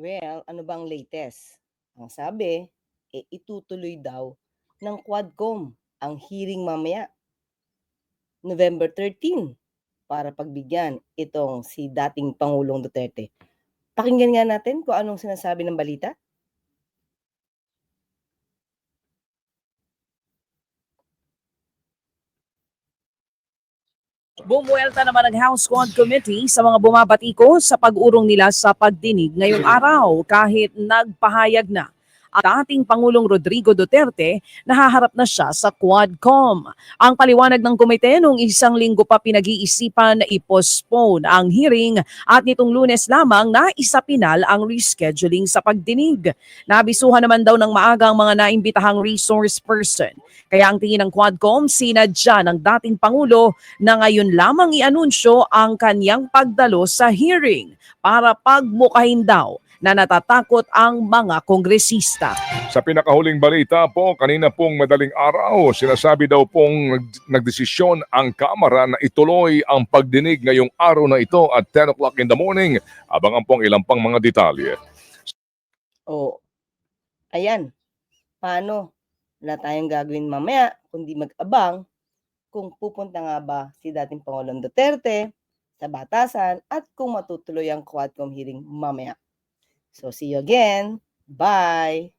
Well, ano bang latest? Ang sabi, eh, itutuloy daw ng Quadcom ang hearing mamaya, November 13, para pagbigyan itong si dating Pangulong Duterte. Pakinggan nga natin kung anong sinasabi ng balita. Bumuelta naman ang House Quad Committee sa mga bumabatiko sa pag-urong nila sa pagdinig ngayong araw kahit nagpahayag na ang ating Pangulong Rodrigo Duterte nahaharap na siya sa Quadcom. Ang paliwanag ng komite nung isang linggo pa pinag-iisipan na i-postpone ang hearing at nitong lunes lamang na isapinal ang rescheduling sa pagdinig. Nabisuhan naman daw ng maaga ang mga naimbitahang resource person. Kaya ang tingin ng Quadcom, sinadya ng dating Pangulo na ngayon lamang i-anunsyo ang kanyang pagdalo sa hearing para pagmukahin daw na natatakot ang mga kongresista. Sa pinakahuling balita po, kanina pong madaling araw, sinasabi daw pong nag- nagdesisyon ang Kamara na ituloy ang pagdinig ngayong araw na ito at 10 o'clock in the morning. Abangan pong ilang pang mga detalye. O, ayan, paano? Wala tayong gagawin mamaya, kundi mag-abang kung pupunta nga ba si dating Pangulong Duterte sa batasan at kung matutuloy ang Quadcom hearing mamaya. So, see you again. Bye!